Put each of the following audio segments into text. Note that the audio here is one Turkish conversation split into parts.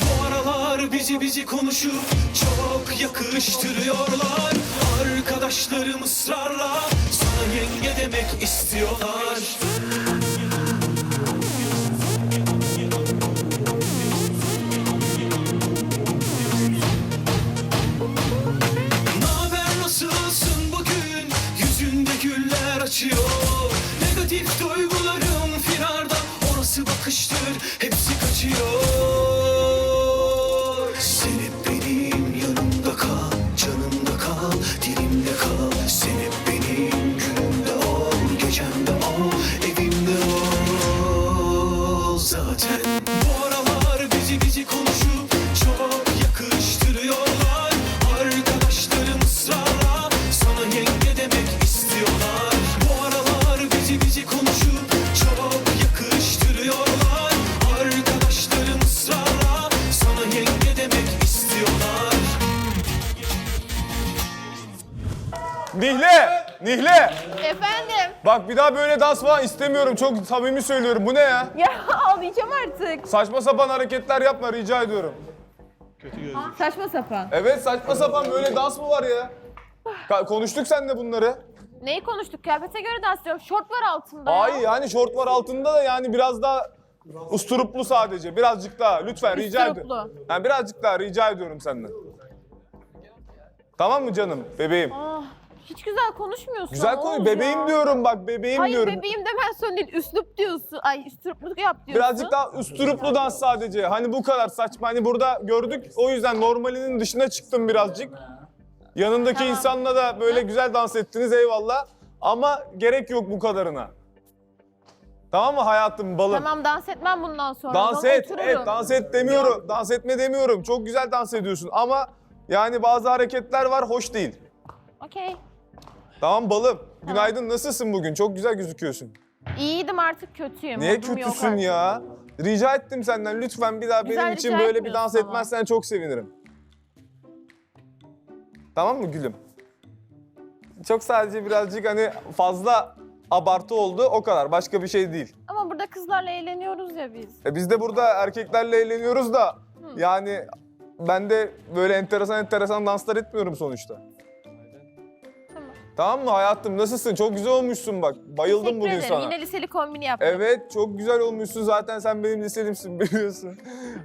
Bu aralar bizi bizi konuşup çok yakıştırıyorlar. Arkadaşlarım ısrarla sana yenge demek istiyorlar Nihle! Efendim? Bak bir daha böyle dans falan istemiyorum. Çok samimi söylüyorum. Bu ne ya? Ya ağlayacağım artık. Saçma sapan hareketler yapma rica ediyorum. Saçma sapan. Evet saçma sapan böyle dans mı var ya? Ka- konuştuk seninle bunları. Neyi konuştuk? Kıyafete göre dans ediyorum. Şort var altında Ay ya. yani şort var altında da yani biraz daha usturuplu sadece. Birazcık daha lütfen rica ediyorum. Usturuplu. Yani birazcık daha rica ediyorum senden. Tamam mı canım bebeğim? Ah, hiç güzel konuşmuyorsun. Güzel Oğuz konuş. Bebeğim ya. diyorum bak bebeğim Hayır diyorum. bebeğim demen sorun değil. Üslup diyorsun. Ay üslupluk yap diyorsun. Birazcık daha usturuplu dans sadece. Hani bu kadar saçma. Hani burada gördük. O yüzden normalinin dışına çıktım birazcık. Yanındaki Tamam. insanla da böyle güzel dans ettiniz eyvallah. Ama gerek yok bu kadarına. Tamam mı hayatım balım? Tamam dans etmem bundan sonra. Dans Sonra et, otururum. et, dans et demiyorum. Dans etme demiyorum. Çok güzel dans ediyorsun ama yani bazı hareketler var hoş değil. Okey. Tamam balım. Günaydın nasılsın bugün? Çok güzel gözüküyorsun. İyiydim artık kötüyüm. Niye Modum yok kötüsün artık. ya? Rica ettim senden lütfen bir daha Güzel benim için rica böyle bir dans etmiyorsun ama. etmezsen çok sevinirim. Tamam mı gülüm? Çok sadece birazcık hani fazla abartı oldu o kadar. Başka bir şey değil. Ama burada kızlarla eğleniyoruz ya biz. E biz de burada erkeklerle eğleniyoruz da yani ben de böyle enteresan enteresan danslar etmiyorum sonuçta. Tamam. Mı hayatım nasılsın? Çok güzel olmuşsun bak. Bayıldım Teşekkür bugün ederim. sana. Yine liseli kombini yaptım. Evet çok güzel olmuşsun zaten sen benim liselimsin biliyorsun.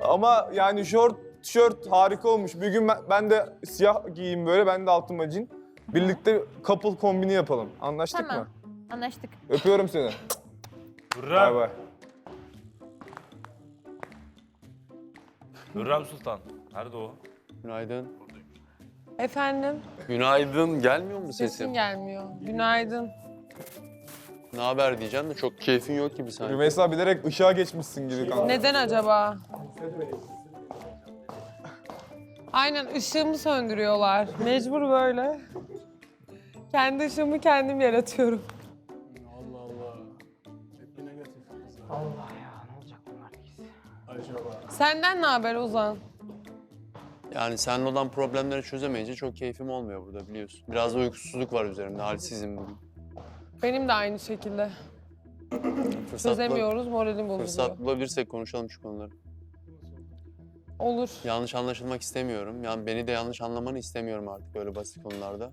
Ama yani şort, tişört harika olmuş. Bir gün ben, ben de siyah giyeyim böyle ben de altıma cin. Birlikte couple kombini yapalım. Anlaştık Tamam. mı? Anlaştık. Öpüyorum seni. Bay bay. Hürrem Sultan. Nerede o? Günaydın. Efendim, Günaydın. Gelmiyor mu sesin sesim? gelmiyor. Günaydın. Ne haber diyeceğim de çok keyfin yok gibi sanki. Rümeysa bilerek ışığa geçmişsin gibi kanka. Neden acaba? Aynen ışığımı söndürüyorlar. Mecbur böyle. Kendi ışığımı kendim yaratıyorum. Senden ne haber Ozan? Yani seninle olan problemleri çözemeyince çok keyfim olmuyor burada biliyorsun. Biraz da uykusuzluk var üzerimde. Halsizim bugün. Benim de aynı şekilde. Fırsat, Çözemiyoruz, moralim bozuluyor. fırsat bulabilirsek konuşalım şu konuları. Olur. Yanlış anlaşılmak istemiyorum. Yani beni de yanlış anlamanı istemiyorum artık böyle basit konularda.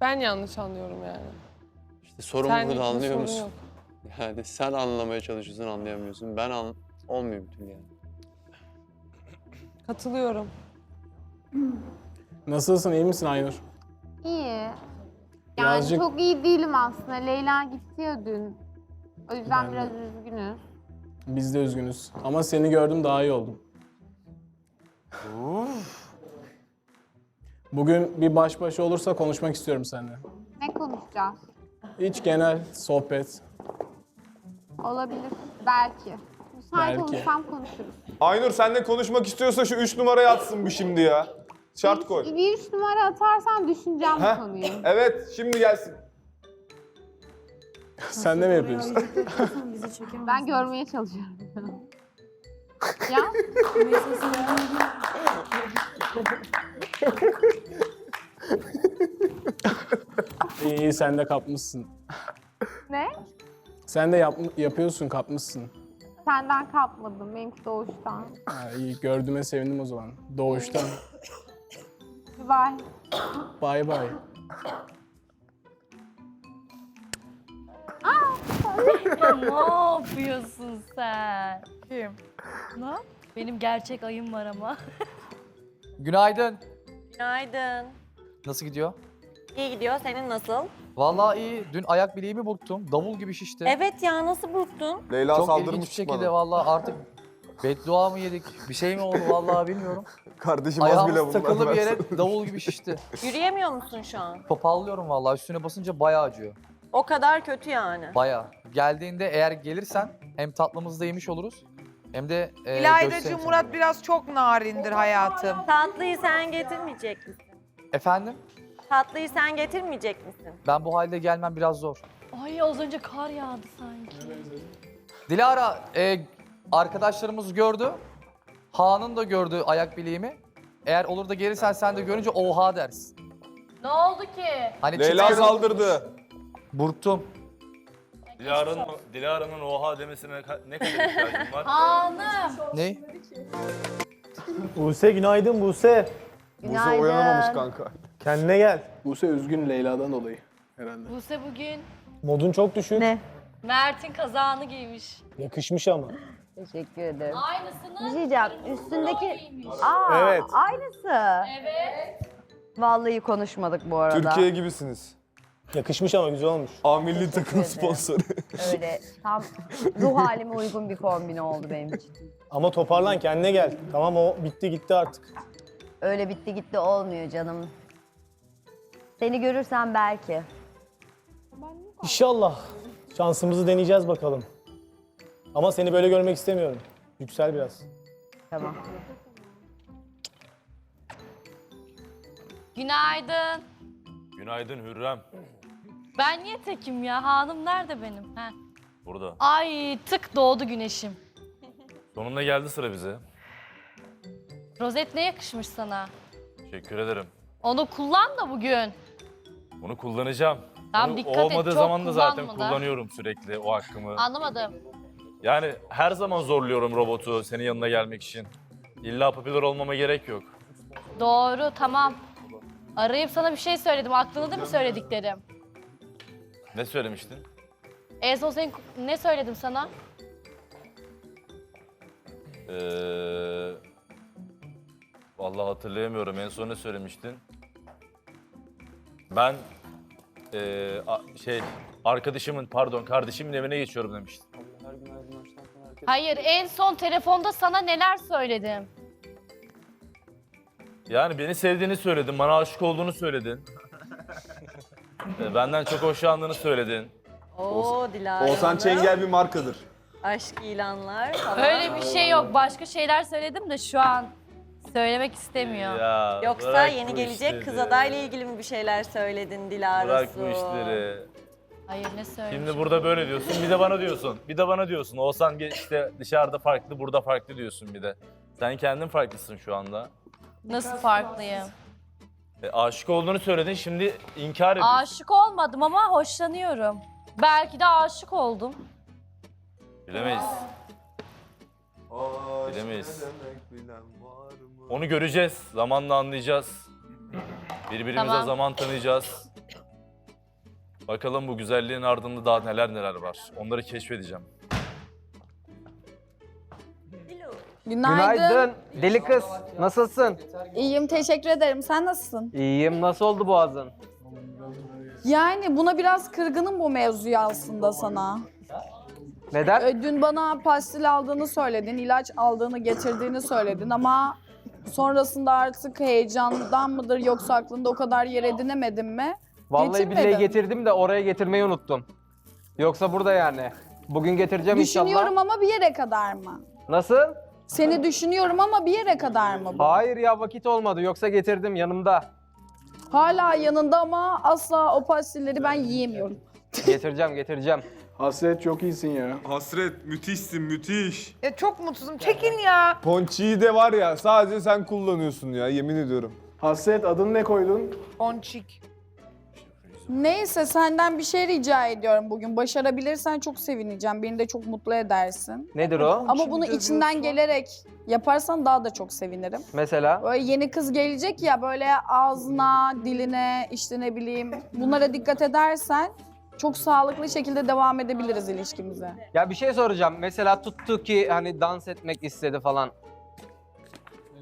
Ben yanlış anlıyorum yani. İşte sorun Senlik burada anlıyor sorun musun? yok. Yani sen anlamaya çalışıyorsun anlayamıyorsun. Ben an olmuyor bütün yani. Katılıyorum. Nasılsın, iyi misin Aynur? İyi. Yani Birazcık- çok iyi değilim aslında. Leyla gitti ya dün. O yüzden Ben de. biraz üzgünüz. Biz de üzgünüz. Ama seni gördüm daha iyi oldum. Bugün bir baş başa olursa konuşmak istiyorum seninle. Ne konuşacağız? Hiç genel sohbet. Olabilir. Belki. Müsait Belki. olursam konuşuruz. Aynur seninle konuşmak istiyorsa şu üç numarayı atsın bu şimdi ya. Şart koy. Bir üç numara atarsan düşüneceğim bu Heh. konuyu. Evet şimdi gelsin. Sen de mi yapıyorsun? Ben görmeye çalışıyorum. ya iyi, iyi sen de kapmışsın. ne? Sen de yap, yapıyorsun, kapmışsın. senden kapmadım. Benimki doğuştan. Ha, iyi gördüğüme sevindim o zaman. Doğuştan. Bye. Bay bay. ne yapıyorsun sen? Kim? Ne? Benim gerçek ayım var ama. Günaydın. Günaydın. Nasıl gidiyor? İyi gidiyor. Senin nasıl? Vallahi iyi. Dün ayak bileğimi burktum. Davul gibi şişti. Evet ya nasıl burktun? Leyla Çok saldırmış ilginç bir şekilde bana. vallahi artık beddua mı yedik? Bir şey mi oldu vallahi bilmiyorum. Kardeşim az bile Ayağımız bunlar. takıldı bir yere davul gibi şişti. Yürüyemiyor musun şu an? Topallıyorum vallahi. Üstüne basınca bayağı acıyor. O kadar kötü yani. Bayağı. Geldiğinde eğer gelirsen hem tatlımızı da yemiş oluruz hem de e, İlaydacığım göstereceğim. Murat biraz çok narindir hayatım. Tatlıyı sen getirmeyecek misin? Efendim? Tatlıyı sen getirmeyecek misin? Ben bu halde gelmem biraz zor. Ay az önce kar yağdı sanki. Dilara, e, arkadaşlarımız gördü. Han'ın da gördü ayak bileğimi. Eğer olur da gelirsen sen de görünce oha dersin. Ne oldu ki? Hani Leyla çıtır- saldırdı. Burktum. Dilara'nın Dilara'nın oha demesine ka- ne kadar ihtiyacım var? Hanım. Ne? Buse günaydın Buse. Buse uyanamamış kanka. Kendine gel. Buse üzgün Leyla'dan dolayı herhalde. Buse bugün Modun çok düşük. Ne? Mert'in kazağını giymiş. Yakışmış ama. Teşekkür ederim. Aynısını. Bir şey diyeceğim. Üstündeki... giymiş. Aa, Evet. aynısı. Evet. Vallahi konuşmadık bu arada. Türkiye gibisiniz. Yakışmış ama güzel olmuş. A milli takım ederim. sponsoru. Öyle tam ruh halime uygun bir kombin oldu benim için. Ama toparlan kendine gel. Tamam o bitti gitti artık. Öyle bitti gitti olmuyor canım. Seni görürsem belki. İnşallah. Şansımızı deneyeceğiz bakalım. Ama seni böyle görmek istemiyorum. Yüksel biraz. Tamam. Günaydın. Günaydın Hürrem. Ben niye tekim ya? Hanım nerede benim? Heh. Burada. Ay tık doğdu güneşim. Sonunda geldi sıra bize. Rozet ne yakışmış sana? Teşekkür ederim. Onu kullan da bugün. Bunu kullanacağım. Tamam, Bunu dikkat et, olmadığı çok zaman da zaten kullanma da. kullanıyorum sürekli o hakkımı. Anlamadım. Yani her zaman zorluyorum robotu senin yanına gelmek için. İlla popüler olmama gerek yok. Doğru tamam. Arayıp sana bir şey söyledim. Aklında mı söylediklerim? Ne söylemiştin? En son senin ne söyledim sana? Ee, vallahi hatırlayamıyorum. En son ne söylemiştin? Ben ee, a- şey arkadaşımın pardon kardeşimin evine geçiyorum demiştin. Hayır en son telefonda sana neler söyledim? Yani beni sevdiğini söyledin, bana aşık olduğunu söyledin. Ee, Benden çok hoşlandığını söyledin. Oo Dilara Oğuzhan Hanım. Çengel bir markadır. Aşk ilanlar falan. Öyle bir şey yok. Başka şeyler söyledim de şu an söylemek istemiyor. Ya, Yoksa bırak yeni bu gelecek kız işleri. adayla ilgili mi bir şeyler söyledin Dilara Bırak Su? bu işleri. Hayır ne söyledim? Şimdi burada böyle diyorsun, bir de bana diyorsun. Bir de bana diyorsun. Olsan ge- işte dışarıda farklı, burada farklı diyorsun bir de. Sen kendin farklısın şu anda. Nasıl farklıyım? E, aşık olduğunu söyledin, şimdi inkar ediyorsun. Aşık olmadım ama hoşlanıyorum. Belki de aşık oldum. Bilemeyiz. Bilemeyiz. Onu göreceğiz, zamanla anlayacağız. Birbirimize Tamam. zaman tanıyacağız. Bakalım bu güzelliğin ardında daha neler neler var. Onları keşfedeceğim. Günaydın. Deli kız. Nasılsın? İyiyim teşekkür ederim. Sen nasılsın? İyiyim. Nasıl oldu boğazın? Yani buna biraz kırgınım bu mevzuya aslında sana. Neden? Ö, Dün bana pastil aldığını söyledin, ilaç aldığını getirdiğini söyledin ama sonrasında artık heyecandan mıdır yoksa aklında o kadar yer edinemedin mi? Vallahi billahi getirdim de oraya getirmeyi unuttum. Yoksa burada yani. Bugün getireceğim Düşünüyorum inşallah. ama bir yere kadar mı? Nasıl? Seni düşünüyorum ama bir yere kadar mı bu? Hayır ya vakit olmadı. Yoksa getirdim yanımda. Hala yanında ama asla o pastilleri ben yiyemiyorum. getireceğim, getireceğim. Hasret çok iyisin ya. Hasret müthişsin müthiş. Ya çok mutsuzum. Çekin ya. Ponçiyi de var ya sadece sen kullanıyorsun ya yemin ediyorum. Hasret adını ne koydun? Ponçik. Neyse senden bir şey rica ediyorum bugün. Başarabilirsen çok sevineceğim. Beni de çok mutlu edersin. Nedir o? Ama bunu içinden gelerek yaparsan daha da çok sevinirim. Mesela? Böyle yeni kız gelecek ya böyle ağzına, diline, işte ne bileyim bunlara dikkat edersen çok sağlıklı şekilde devam edebiliriz ilişkimize. Ya bir şey soracağım. Mesela tuttu ki hani dans etmek istedi falan.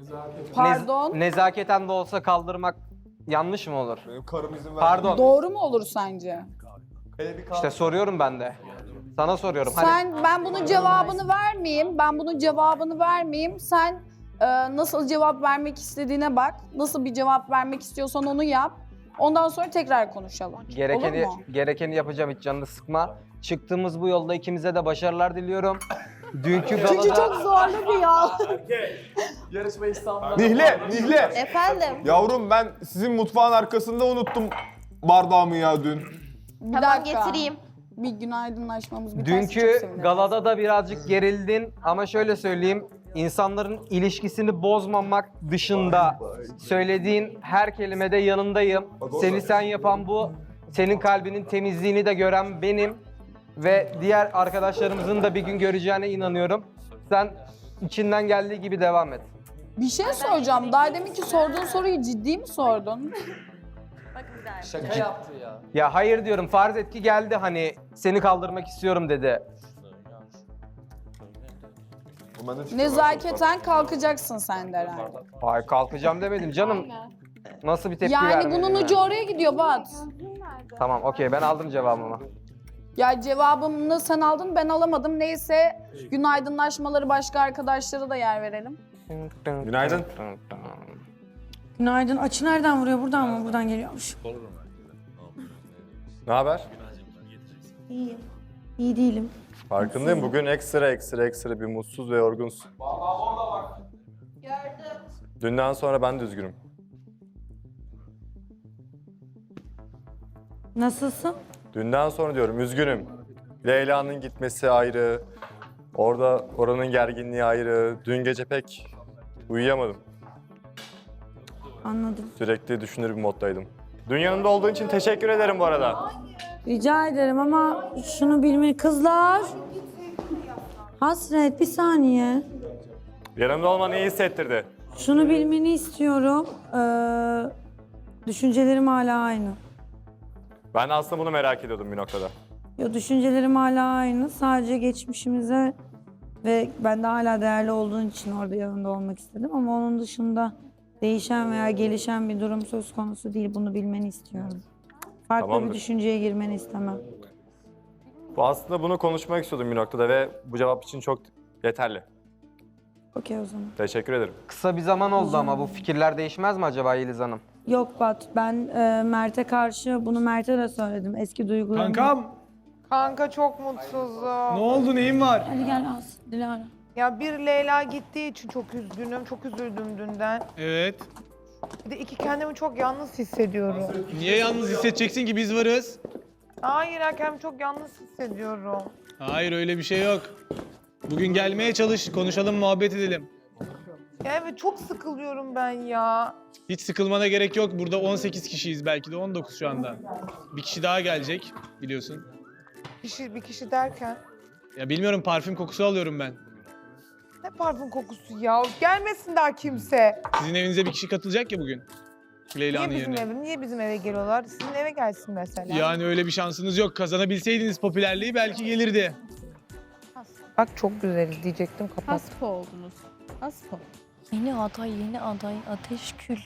Nez- Pardon. nezaketen de olsa kaldırmak yanlış mı olur? Benim karım izin vermedi. Pardon. Doğru mu olur sence? İşte soruyorum ben de. Sana soruyorum. Hani Sen ben bunun cevabını vermeyeyim. Ben bunun cevabını vermeyeyim. Sen e, nasıl cevap vermek istediğine bak. Nasıl bir cevap vermek istiyorsan onu yap. Ondan sonra tekrar konuşalım. gerekeni Olur mu? gerekeni yapacağım hiç canını sıkma. Çıktığımız bu yolda ikimize de başarılar diliyorum. Dünkü galada... Çünkü çok zorlu bir yol. Nihle, Nihle. Efendim? Yavrum ben sizin mutfağın arkasında unuttum bardağımı ya dün. Bir Tamam dakika. getireyim. Bir günaydınlaşmamız çok Dünkü galada da birazcık gerildin ama şöyle söyleyeyim. insanların ilişkisini bozmamak dışında söylediğin her kelimede yanındayım. Seni sen yapan bu. Senin kalbinin temizliğini de gören benim. Ve diğer arkadaşlarımızın da bir gün göreceğine inanıyorum. Sen içinden geldiği gibi devam et. Bir şey soracağım. Daha deminki sorduğun soruyu ciddi mi sordun? Şaka yaptı ya. Ya hayır diyorum farz et ki geldi hani seni kaldırmak istiyorum dedi. Nezaketen kalkacaksın sen de herhalde. Hayır kalkacağım demedim canım. Nasıl bir tepki Yani vermedin bunun ucu oraya gidiyor Bat. Tamam okey ben aldım cevabımı. Ya cevabımı sen aldın ben alamadım. Neyse günaydınlaşmaları başka arkadaşlara da yer verelim. Günaydın. Günaydın. Açı nereden vuruyor? Buradan mı? Buradan geliyormuş. Ne haber? İyiyim. İyi değilim. Farkındayım. Bugün ekstra ekstra ekstra bir mutsuz ve yorgunsun. Dünden sonra ben de üzgünüm. Nasılsın? Dünden sonra diyorum üzgünüm. Leyla'nın gitmesi ayrı. Orada oranın gerginliği ayrı. Dün gece pek uyuyamadım. Anladım. Sürekli düşünür bir moddaydım. Dün yanımda olduğun için teşekkür ederim bu arada. Rica ederim ama şunu bilmeyi... Kızlar! Hasret bir saniye. Yanımda olman iyi hissettirdi. Şunu bilmeni istiyorum. Ee, düşüncelerim hala aynı. Ben aslında bunu merak ediyordum bir noktada. Yo düşüncelerim hala aynı. Sadece geçmişimize ve ben de hala değerli olduğun için orada yanında olmak istedim. Ama onun dışında değişen veya gelişen bir durum söz konusu değil. Bunu bilmeni istiyorum. Farklı Tamamdır. bir düşünceye girmeni istemem. Bu aslında bunu konuşmak istiyordum bir noktada ve bu cevap için çok yeterli. Okey o zaman. Teşekkür ederim. Kısa bir zaman oldu ama bu fikirler değişmez mi acaba Yeliz Hanım? Yok Bat, ben e, Mert'e karşı bunu Mert'e de söyledim. Eski duygularımı. Kankam. Kanka çok mutsuzum. Ne oldu, neyin var? Hadi gel az, Dilara. Ya bir Leyla gittiği için çok üzgünüm. Çok üzüldüm dünden. Evet. Bir de iki kendimi çok yalnız hissediyorum. Niye yalnız hissedeceksin ki biz varız? Hayır ya kendimi çok yalnız hissediyorum. Hayır öyle bir şey yok. Bugün gelmeye çalış, konuşalım, muhabbet edelim. Ya evet çok sıkılıyorum ben ya. Hiç sıkılmana gerek yok. Burada 18 kişiyiz belki de 19 şu anda. Bir kişi daha gelecek biliyorsun. Bir kişi, bir kişi derken. Ya bilmiyorum parfüm kokusu alıyorum ben. Ne parfüm kokusu ya. Gelmesin daha kimse. Sizin evinize bir kişi katılacak ya bugün. Leyla'nın Niye bizim yerine. eve, niye bizim eve geliyorlar? Sizin eve gelsin mesela. Yani öyle bir şansınız yok. Kazanabilseydiniz popülerliği belki gelirdi. Bak çok güzeliz diyecektim kapat. Haspo oldunuz. Haspo. Yeni aday, yeni aday, ateş kül.